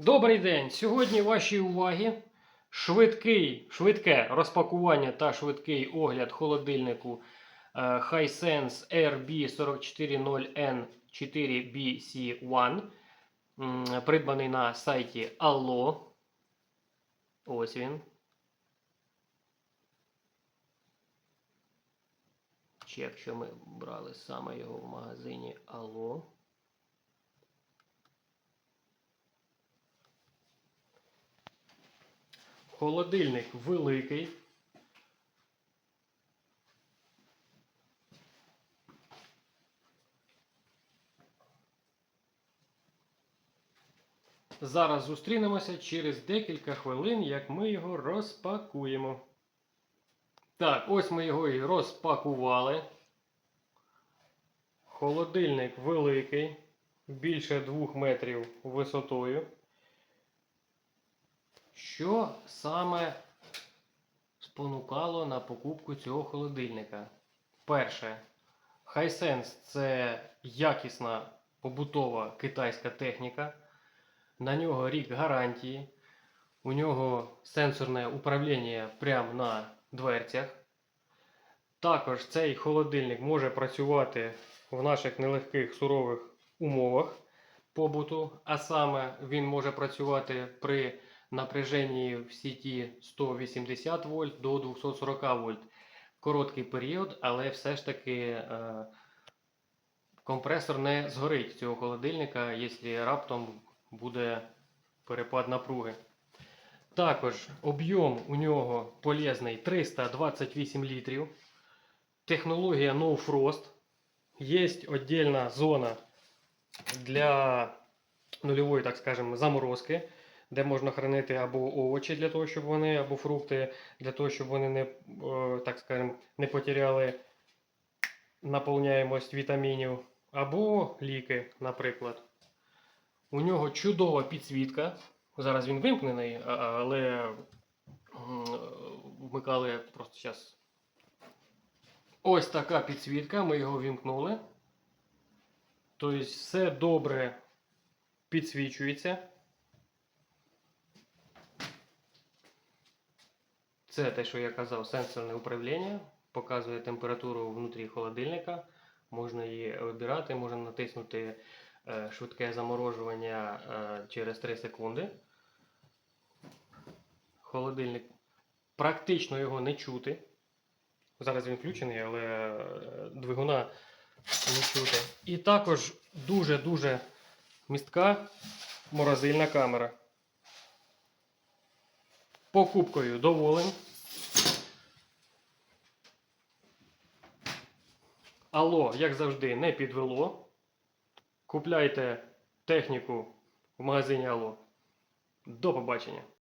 Добрий день! Сьогодні вашій увазі швидкий, швидке розпакування та швидкий огляд холодильнику е, Hisense RB440N4BC1, придбаний на сайті Allo. Ось він. Чек, що ми брали саме його в магазині Allo. Холодильник великий. Зараз зустрінемося через декілька хвилин, як ми його розпакуємо. Так, ось ми його і розпакували. Холодильник великий, більше 2 метрів висотою. Що саме спонукало на покупку цього холодильника? Перше, Hisense це якісна побутова китайська техніка. На нього рік гарантії. У нього сенсорне управління прямо на дверцях. Також цей холодильник може працювати в наших нелегких сурових умовах побуту, а саме він може працювати при напряженні в сіті 180 вольт до 240 вольт. Короткий період, але все ж таки е, компресор не згорить цього холодильника, якщо раптом буде перепад напруги. Також об'єм у нього полезний 328 літрів. Технологія No Frost. Є віддільна зона для нульової, так скажемо, заморозки де можна хранити або овочі для того, щоб вони, або фрукти для того, щоб вони не е, так скажемо, не потеряли наповняємость вітамінів, або ліки, наприклад. У нього чудова підсвітка. Зараз він вимкнений, але вмикали просто зараз. Ось така підсвітка, ми його вімкнули. Тобто все добре підсвічується. Це те, що я казав, сенсорне управління. Показує температуру внутрі холодильника. Можна її вибирати, можна натиснути е, швидке заморожування е, через 3 секунди. Холодильник практично його не чути. Зараз він включений, але е, двигуна не чути. І також дуже-дуже містка морозильна камера. Покупкою доволен. Алло, як завжди, не підвело. Купляйте техніку в магазині Алло. До побачення!